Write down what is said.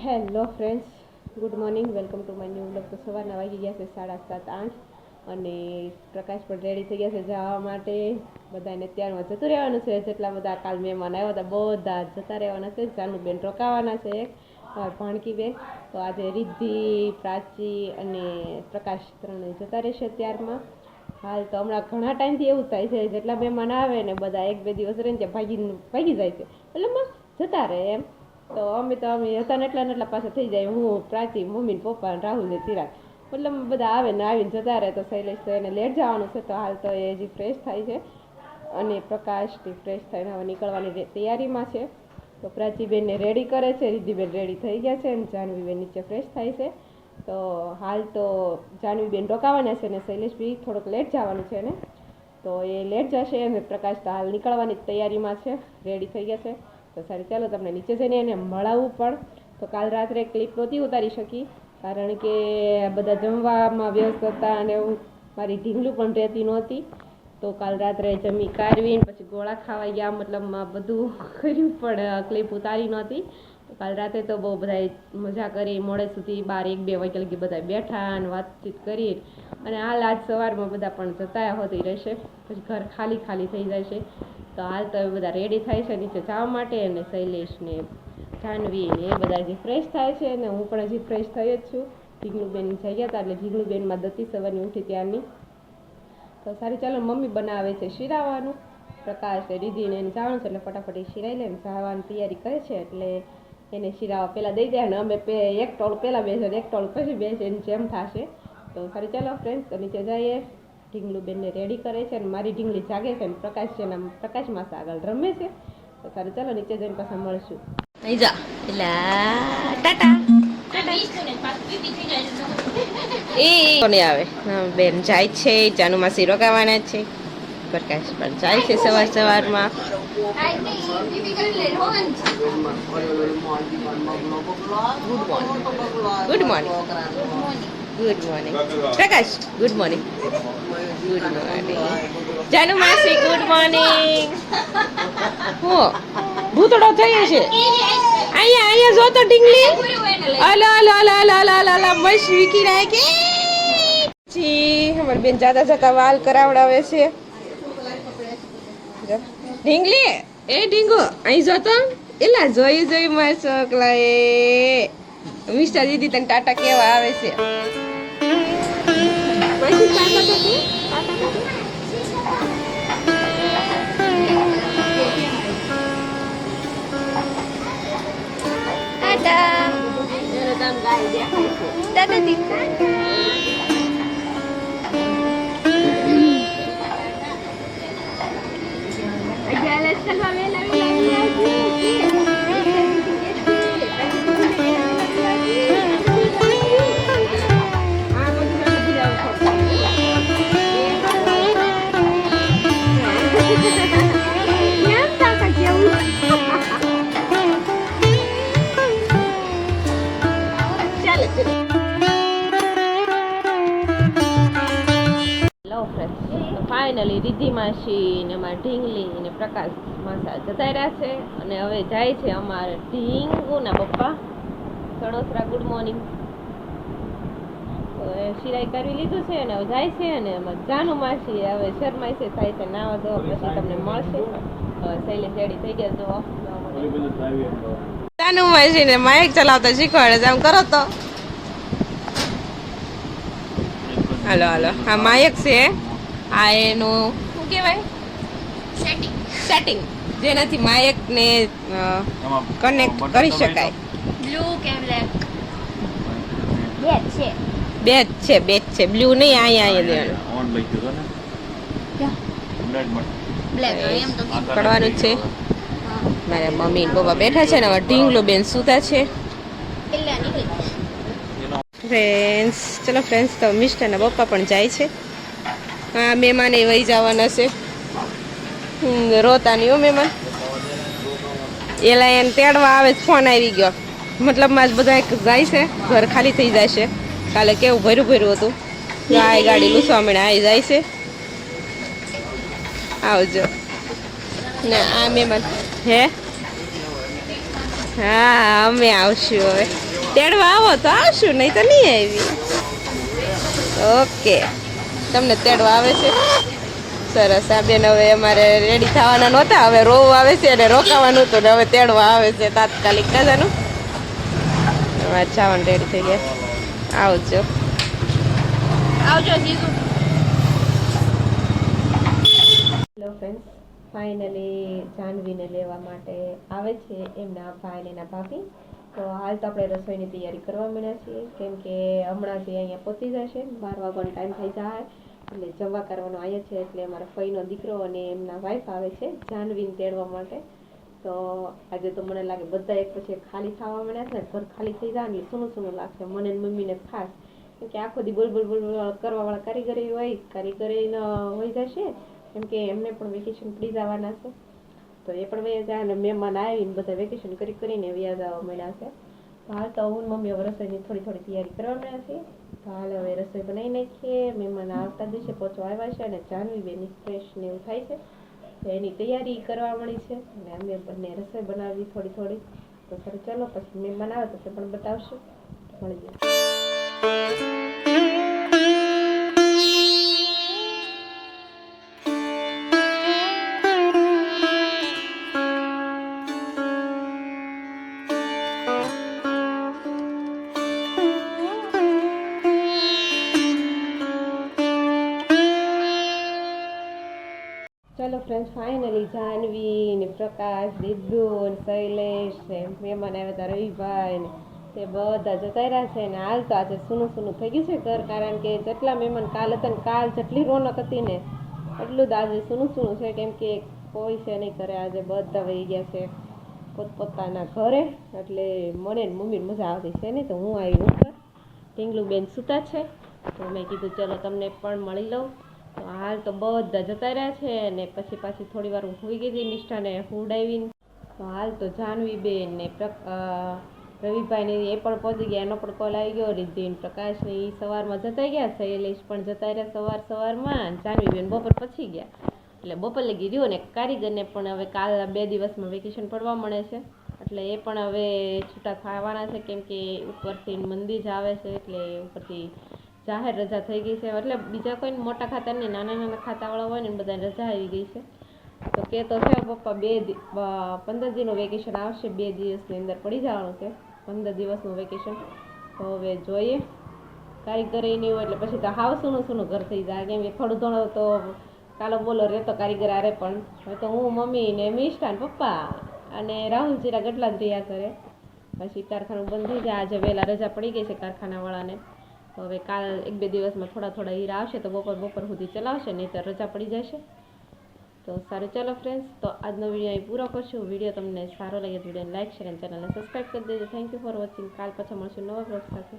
Hello friends good morning welcome to my new blog તો સવારના વાગી ગયા છે સાડા સાત આઠ અને પ્રકાશ પણ રેડી થઈ ગયા છે જવા માટે. બધાને ત્યારમાં જતું રહેવાનું છે. જેટલા બધા કાલ મહેમાન આવ્યા હતા, બધા જતા રહેવાના છે. જાનુબેન રોકાવાના છે ભાણકીબેન. તો આજે રિદ્ધિ, પ્રાચી અને પ્રકાશ ત્રણે જતા રહેશે ત્યારમાં. હાલ તો હમણાં ઘણા ટાઈમથી એવું થાય છે, જેટલા મહેમાન આવે ને બધા એક બે દિવસ રહીને ત્યાં ભાગી ભાગી જાય છે. એટલે એમાં જતા રહે એમ. તો અમે તો અમે હતા ને એટલા ને એટલા પાસે થઈ જાય. હું, પ્રાચી, મમ્મી ને પપ્પા ને રાહુલ ને ચિરાગ. મતલબ બધા આવે ને આવીને જતા રહે તો શૈલેષ તો એને લેટ જવાનું છે, તો હાલ તો એ હજી ફ્રેશ થાય છે. અને પ્રકાશથી ફ્રેશ થઈને હવે નીકળવાની તૈયારીમાં છે. તો પ્રાચીબેનને રેડી કરે છે, રિદ્ધિબેન રેડી થઈ ગયા છે અને જાહ્નવીબેન નીચે ફ્રેશ થાય છે. તો હાલ તો જાહ્નવીબેન રોકાવાના છે ને શૈલેષભાઈ થોડોક લેટ જવાનું છે ને તો એ લેટ જશે અને પ્રકાશ તો હાલ નીકળવાની તૈયારીમાં છે રેડી થઈ ગયા છે. તો સારું, ચાલો તમને નીચે જઈને એને મળાવવું પણ. તો કાલ રાત્રે ક્લિપ નહોતી ઉતારી શકી, કારણ કે બધા જમવામાં વ્યસ્ત હતા અને હું, મારી ઢીંગલું પણ રહેતી નહોતી. તો કાલ રાત્રે જમી કાઢવીને પછી ગોળા ખાવા ગયા, મતલબ બધું કર્યું પણ ક્લિપ ઉતારી નહોતી. કાલ રાતે તો બહુ બધાએ મજા કરી. મોડે સુધી બાર એક બે વાગ્યા લગી બધા બેઠા અને વાતચીત કરી. અને હાલ આજ સવારમાં બધા પણ જતા હોતી રહેશે. પછી ઘર ખાલી ખાલી થઈ જાય છે તો હાલ તો બધા રેડી થાય છે નીચે જવા માટે અને શૈલેષ ને જાહ્નવી ને એ બધા હજી ફ્રેશ થાય છે અને હું પણ હજી ફ્રેશ થઈ જ છું. જીગણુબેન જઈ ગયા હતા એટલે જીગણુબેનમાં દતી સવારની ઉઠી ત્યારની. તો સારી ચાલો મમ્મી બનાવે છે શિરાવાનું. પ્રકાશ રીધિને એને જવાનું છે એટલે ફટાફટ એ શિરાઈ લઈને જવાની તૈયારી કરે છે એટલે એને શિરાવા પહેલાં દઈ દે અને અમે એક ટોળ પહેલાં બેસે એક ટોળ પછી બેસે એની જેમ થશે. તો ખરી ચાલો ફ્રેન્ડ્સ તો નીચે જઈએ. ઢીંગલુબેનને રેડી કરે છે અને મારી ઢીંગલી જાગે છે અને પ્રકાશ છે એના આમ પ્રકાશ માસા આગળ રમે છે. તો સારું ચાલો નીચે જઈને પાછા મળશું. નહીં જા. એલા ટાટા. એ કોને આવે? હા, બેન જાય છે જાનુ માસી રોકાવાના છે. પ્રકાશ પણ જાય છે સવાર સવારમાં. Good morning good morning Prakash good morning good morning Janu માસી ગુડ મોર્નિંગ હો, ભૂતડો થયો છે. અહીંયા અહીંયા જો તો અલા અલા અલા અલા અલા અલા અલા મસ્ત વીકી રાખી. જી, અમારી બેન જાતા જતા વાલ કરાવડાવે છે. જો. ઢીંગલી એ ઢીંગો અહીં જો તો. એલા, જોઈ જોઈ, માર છોકલા એ મિસ્ટર દીદી તને ટાટા કેવા આવે છે. ટાટા. ટાટા તો ફાઇનલી રિદ્ધિ માસી ને અમારા ઢીંગલી ને પ્રકાશ માસા જતા રહ્યા છે. અને હવે જાય છે અમારે ઢીંગુ ના પપ્પા. સડોસરા ગુડ મોર્નિંગ સિરાઈ કરી લીધું છે અને જાય છે અને જાનુ માસી હવે શરમાય છે થાય છે નાવા દો પછી તમને મળશે. શૈલેષ રેડી થઈ ગયા તો જાનુ માસી ને માઇક ચલાવતા શીખવાડે છે આમ કરો તો. હાલો હાલો. આ માયક છે આ એનું શું કહેવાય? સેટિંગ સેટિંગ જેનાથી માયક ને કનેક્ટ કરી શકાય. બ્લુ કે બ્લેક બે છે બે જ છે બે જ છે. બ્લુ નહીં અહીંયા અહીંયા દેવાનું. ઓન લઈ ગયો ને? બ્લેક એમ તો કરવાનું છે. મારા મમ્મી ને પપ્પા બેઠા છે ને હવે ઢીંગલો બેન સૂતા છે. ફ્રેન્ડ્સ ચલો ફ્રેન્ડ્સ તો મિસ્ટરના પપ્પા પણ જાય છે. હા મહેમાન એ વહી જવાના છે. હમ, રોતા નહીં હો મહેમાન. એલા એને તેડવા આવે ફોન આવી ગયો. મતલબમાં જ બધા એક જાય છે ઘર ખાલી થઈ જાય છે. કાલે કેવું ભર્યું ભર્યું હતું? આ ગાડી લૂસવા મળે આવી જાય છે. આવજો. ને આ મહેમાન. હે? હા, અમે આવશું હવે. તેડવા આવો તો આવશું, નહીં તો નહીં આવી. ઓકે. તમને તેડવા આવે છે? સરસ. આ બેન હવે અમારે રેડી થવાના નહોતા. હવે રોવું આવે છે અને રોકાવાનું હતું ને હવે તેડવા આવે છે તાત્કાલિક. કદાનું જવાનું રેડી થઈ ગયા. આવજો. આવજો જીજુ. હેલો ફ્રેન્ડ્સ ફાઇનલી જાનવીને લેવા માટે આવે છે એમના ભાઈ અને એના ભાભી. તો હાલ તો આપણે રસોઈની તૈયારી કરવા માંડ્યા છીએ કેમ કે હમણાં જે અહીંયા પહોંચી જશે બાર વાગવાનો ટાઈમ થઈ જાય. એટલે જમવા કરવાનો આવ્યા છે એટલે અમારા ફઈનો દીકરો અને એમના વાઈફ આવે છે જાનવીને તેડવા માટે. તો આજે તો મને લાગે બધા એક પછી ખાલી થવા માંડ્યા છે ને ઘર ખાલી થઈ જાય એટલે સૂનું સૂનું લાગશે. મને મમ્મીને ખાસ. કેમ કે આખો દી બોલ બોલ બોલ કરવાવાળા કારીગરી હોય કારીગરી હોય જશે. કેમ કે એમને પણ વેકેશન પડી જવાના છે. તો એ પણ વયા જાય અને મહેમાન આવીને બધા વેકેશન કરી કરીને વયા જવા મળ્યા છે. તો હાલ તો હું મમ્મી હવે રસોઈની થોડી થોડી તૈયારી કરવા મળ્યા છે. તો હાલ હવે રસોઈ બનાવી નાખીએ. મહેમાન આવતા દિવસે પહોંચવા આવ્યા છે અને જાનવી બેની ફ્રેશ ને એવું થાય છે. એની તૈયારી કરવા મળી છે. અને અમે બંને રસોઈ બનાવી થોડી થોડી. તો સારું ચલો પછી મેં બનાવે તો તે પણ બતાવશું. મળી જાય. ફ્રેન્ડ્સ ફાઇનલી જાનવી ને પ્રકાશ દીદુ ને શૈલેષ ને મહેમાન આવ્યા હતા રવિભાઈ ને તે બધા જતા છે ને હાલ તો આજે સૂનું સૂનું થઈ ગયું છે ઘર, કારણ કે જેટલા મહેમાન કાલ હતા ને કાલ જેટલી રોનક હતી ને એટલું જ આજે સૂનું સૂનું છે, કેમ કે કોઈ છે નહીં કરે આજે બધા વહી ગયા છે પોતપોતાના ઘરે, એટલે મને ને મજા આવતી છે નહીં, તો હું આવી ઉપર ટીંગલું બેન સૂતા છે, તો મેં કીધું, ચલો તમને પણ મળી લઉં. તો હાલ તો બધા જતા રહ્યા છે અને પછી પાછી થોડી વાર હોઈ ગઈ હતી નિષ્ઠાને હુડાવીને તો હાલ તો જાનવી બેન ને રવિભાઈને રવિભાઈ એ પણ પહોંચી ગયા, એનો પણ કોલ આવી ગયો. રિદ્ધિન પ્રકાશ એ સવારમાં જતા ગયા, શૈલેષ પણ જતા રહ્યા સવાર સવારમાં અને જાનવી બેન બપોર પછી ગયા. એટલે બપોર લગી રહ્યું ને કારીગરને પણ હવે કાલ બે દિવસમાં વેકેશન પડવા મળે છે. એટલે એ પણ હવે છૂટા થવાના છે કેમ કે ઉપરથી મંદિર જ આવે છે એટલે ઉપરથી જાહેર રજા થઈ ગઈ છે. એટલે બીજા કોઈ મોટા ખાતા નહીં, નાના નાના ખાતાવાળા હોય ને બધાને રજા આવી ગઈ છે. તો કે તો છે, પપ્પા બે પંદર દિનનું વેકેશન આવશે, બે દિવસની અંદર પડી જવાનું છે પંદર દિવસનું વેકેશન. તો હવે જોઈએ. કારીગરી નહીં હોય એટલે પછી તો હાવ સૂનું સૂનું ઘર થઈ જાય. કેમ કે થોડું ઘણું તો કાલો બોલો રહેતો કારીગર આરે પણ. હવે તો હું, મમ્મી ને મિષ્ઠા ને પપ્પા અને રાહુલ જીરા ગટલા જ રહ્યા કરે પછી કારખાનું બંધ થઈ જાય. આજે વહેલા રજા પડી ગઈ છે કારખાનાવાળાને. હવે કાલ એક બે દિવસમાં થોડા થોડા હીરા આવશે તો બપોર બપોર સુધી ચલાવશે નહીં તો રજા પડી જશે. તો સારું ચાલો ફ્રેન્ડ્સ તો આજનો વીડિયો અહીં પૂરો કરશું. વીડિયો તમને સારો લાગે તો વિડીયોને લાઈક શેર અને ચેનલને સબસ્ક્રાઈબ કરી દેજો. થેન્ક યુ ફોર વોચિંગ કાલ પછી મળશું નવા બ્લોગ સાથે.